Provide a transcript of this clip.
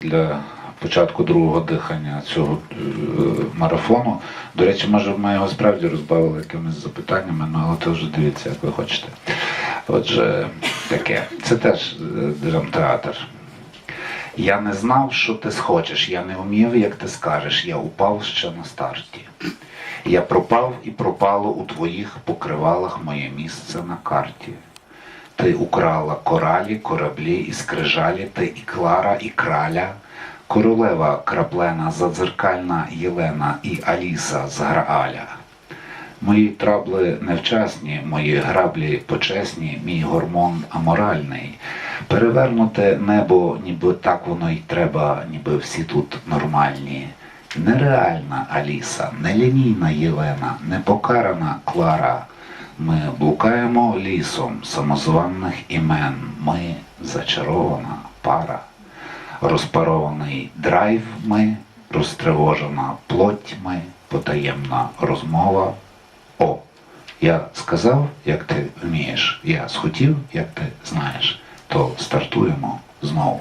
для початку другого дихання цього е, марафону. До речі, може ми його справді розбавили якимись запитаннями, ну але то вже дивіться, як ви хочете. Отже, таке. Це теж е, драмтеатр. Я не знав, що ти схочеш, я не вмів, як ти скажеш, я упав ще на старті. Я пропав і пропало у твоїх покривалах моє місце на карті. Ти украла коралі, кораблі і скрижалі, ти і Клара, і краля, королева краплена, задзеркальна Єлена і Аліса з Грааля. Мої трабли невчасні, мої граблі почесні, мій гормон аморальний. Перевернуте небо, ніби так воно й треба, ніби всі тут нормальні. Нереальна Аліса, нелінійна Єлена, непокарана Клара. Ми блукаємо лісом самозваних імен. Ми зачарована пара. Розпарований драйв ми, розтривожена плоть ми, потаємна розмова. О, я сказав, як ти вмієш, я схотів, як ти знаєш, то стартуємо знову.